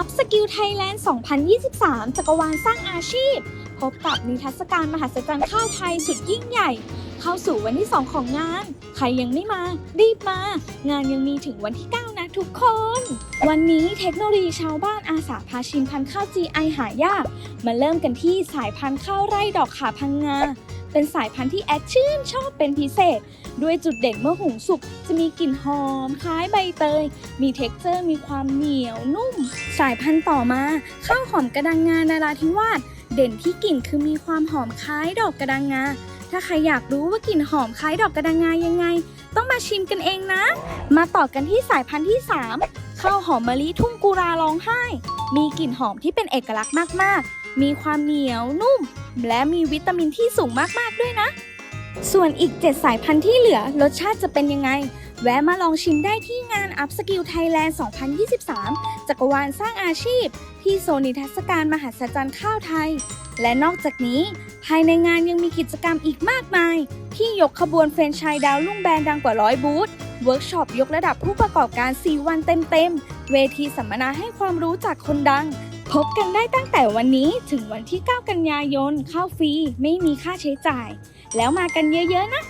Up Skill Thailand 2023 จักรวาลสร้างอาชีพ พบกับนิทรรศการมหัศจรรย์ข้าวไทยสุดยิ่งใหญ่ เข้าสู่วันที่ 2 ของงาน ใครยังไม่มา รีบมา งานยังมีถึงวันที่ 9 นะทุกคน วันนี้เทคโนโลยีชาวบ้านอาสาพาชิมพันธุ์ข้าว GI หายาก มาเริ่มกันที่สายพันธุ์ข้าวไร่ดอกขาพังงา เป็นสายพันธุ์ที่แอดชื่นชอบเป็นพิเศษ ด้วยจุดเด่นเมื่อหุงสุกจะมีกลิ่นหอมคล้ายใบเตย มีเท็กเจอร์มีความเหนียวนุ่ม สายพันธุ์ต่อมาข้าวหอมกระดังงานาราธิวาสเด่นที่กลิ่นคือมีความหอมคล้ายดอกกระดังงา ถ้าใครอยากรู้ว่ากลิ่นหอมคล้ายดอกกระดังงายังไง ต้องมาชิมกันเองนะ มาต่อกันที่สายพันธุ์ที่ 3ข้าวหอมมะลิทุ่งกุราร้องไห้ มีกลิ่นหอมที่เป็นเอกลักษณ์มาก ๆ มีความเหนียวนุ่ม และมีวิตามินที่สูงมาก ๆ ด้วยนะ ส่วนอีก 7 สายพันธุ์ที่เหลือรสชาติจะเป็นยังไง แวะมาลองชิมได้ที่งาน Upskill Thailand 2023 จักรวาลสร้างอาชีพ ที่โซนิทรรศการมหัศจรรย์ข้าวไทย และนอกจากนี้ ภายในงานยังมีกิจกรรมอีกมากมาย ที่ยกขบวนเฟรนไชส์ดาวรุ่งแบรนด์ดังกว่าร้อยบูธเวิร์กช็อปยกระดับผู้ประกอบการ 4 วันเต็มๆ เวทีสัมมนาให้ความรู้จากคนดัง พบกันได้ตั้งแต่วันนี้ถึงวันที่ 9 กันยายนเข้าฟรีไม่มีค่าใช้จ่าย แล้วมากันเยอะๆนะ